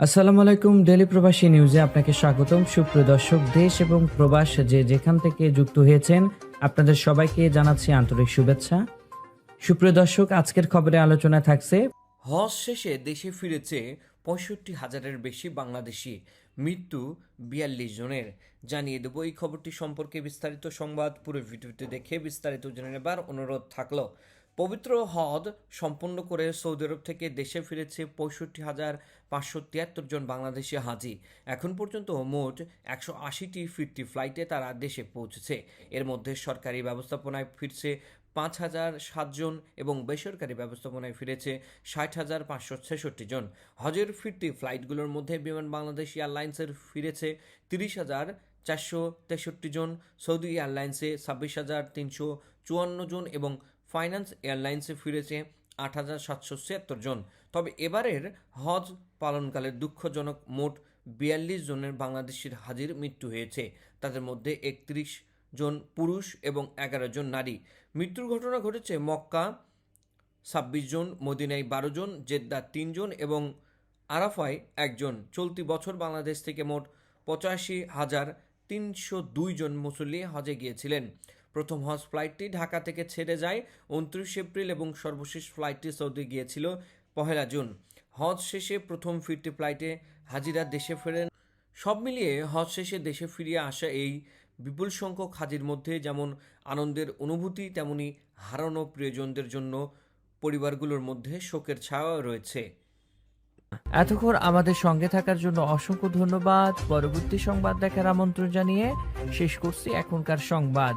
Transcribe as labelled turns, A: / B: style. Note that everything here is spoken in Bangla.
A: আসসালামু আলাইকুম ডেলি প্রবাসী নিউজে আপনাকে স্বাগতম। সুপ্রিয় দর্শক, দেশ এবং প্রবাস যে যেখান থেকে যুক্ত হয়েছেন, আপনাদের সবাইকে জানাচ্ছি আন্তরিক শুভেচ্ছা। সুপ্রিয় দর্শক, আজকের খবরে আলোচনা থাকছে,
B: হজ শেষে দেশে ফিরেছে পঁয়ষট্টি হাজারের বেশি বাংলাদেশি। মৃত্যু বিয়াল্লিশ জনের। জানিয়ে দেবো, এই খবরটি সম্পর্কে বিস্তারিত সংবাদ। পুরো ভিডিওটি দেখে বিস্তারিত জেনে নেবার অনুরোধ থাকল। পবিত্র হজ সম্পন্ন করে সৌদি আরব থেকে দেশে ফিরেছে পঁয়ষট্টি হাজার পাঁচশো তিয়াত্তর জন বাংলাদেশি হাজি। এখন পর্যন্ত মোট একশো আশিটি ফিরতি ফ্লাইটে তারা দেশে পৌঁছেছে। এর মধ্যে সরকারি ব্যবস্থাপনায় ফিরছে পাঁচ হাজার সাতজন এবং বেসরকারি ব্যবস্থাপনায় ফিরেছে ষাট হাজার পাঁচশো ছেষট্টি জন। হজের ফিরতি ফ্লাইটগুলোর মধ্যে বিমান বাংলাদেশ এয়ারলাইন্সের ফিরেছে তিরিশ হাজার চারশো তেষট্টি জন, সৌদি এয়ারলাইন্সে ছাব্বিশ হাজার তিনশো চুয়ান্ন জন এবং ফাইন্যান্স এয়ারলাইন্সে ফিরেছে আট হাজার সাতশো ছিয়াত্তর জন। তবে এবারের হজ পালনকালে দুঃখজনক মোট বিয়াল্লিশ জনের বাংলাদেশের হাজির মৃত্যু হয়েছে। তাদের মধ্যে একত্রিশ জন পুরুষ এবং এগারো জন নারী। মৃত্যুর ঘটনা ঘটেছে মক্কা, ছাব্বিশ জন, মদিনায় বারো জন জেদ্দা তিনজন এবং আরাফায় একজন চলতি বছর বাংলাদেশ থেকে মোট পঁচাশি হাজার তিনশো দুই জন মুসল্লি হজে গিয়েছিলেন। প্রথম হজ ফ্লাইটটি ঢাকা থেকে ছেড়ে যায় উনত্রিশ এপ্রিল এবং সর্বশেষ ফ্লাইটটি সৌদি গিয়েছিল পহেলা জুন। হজ শেষে প্রথম ফিরতি ফ্লাইটে হাজিরা দেশে ফেরেন। সব মিলিয়ে হজ শেষে দেশে ফিরিয়ে আসা এই বিপুল সংখ্যক হাজির মধ্যে যেমন আনন্দের অনুভূতি, তেমনি হারানো প্রিয়জনদের জন্য পরিবারগুলোর মধ্যে শোকের ছায়া রয়েছে।
A: এতক্ষণ আমাদের সঙ্গে থাকার জন্য অসংখ্য ধন্যবাদ। পরবর্তী সংবাদ দেখার আমন্ত্রণ জানিয়ে শেষ করছি এখনকার সংবাদ।